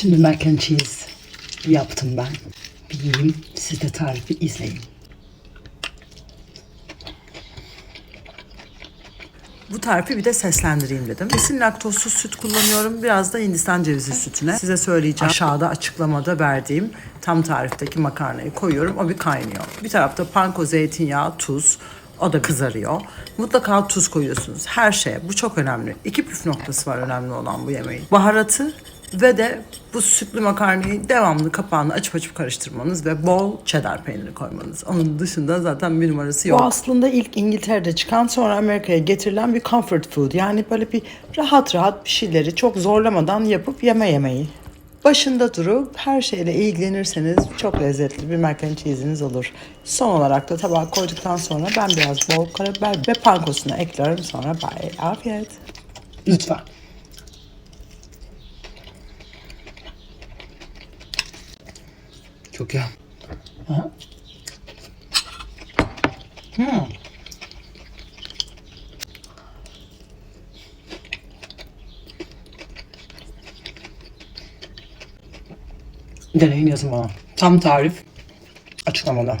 Şimdi mac and cheese yaptım ben. Bir yiyeyim, siz de tarifi izleyin. Bu tarifi bir de seslendireyim dedim. Kesin laktozsuz süt kullanıyorum. Biraz da Hindistan cevizi sütüne. Size söyleyeceğim. Aşağıda açıklamada verdiğim tam tarifteki makarnayı koyuyorum. O bir kaynıyor. Bir tarafta panko, zeytinyağı, tuz. O da kızarıyor. Mutlaka tuz koyuyorsunuz. Her şeye. Bu çok önemli. İki püf noktası var önemli olan bu yemeğin. Baharatı ve de bu sütlü makarnayı devamlı kapağını açıp açıp karıştırmanız ve bol cheddar peyniri koymanız. Onun dışında zaten bir numarası yok. Bu aslında ilk İngiltere'de çıkan sonra Amerika'ya getirilen bir comfort food. Yani böyle bir rahat rahat bir şeyleri çok zorlamadan yapıp yeme yemeği. Başında durup her şeyle ilgilenirseniz çok lezzetli bir mac and cheese'iniz olur. Son olarak da tabağa koyduktan sonra ben biraz bol karabiber ve pankosunu eklerim sonra bay afiyet. Lütfen. Çok iyi. Aha. Hmm. Deneyin yazın bana. Tam tarif açıklamada.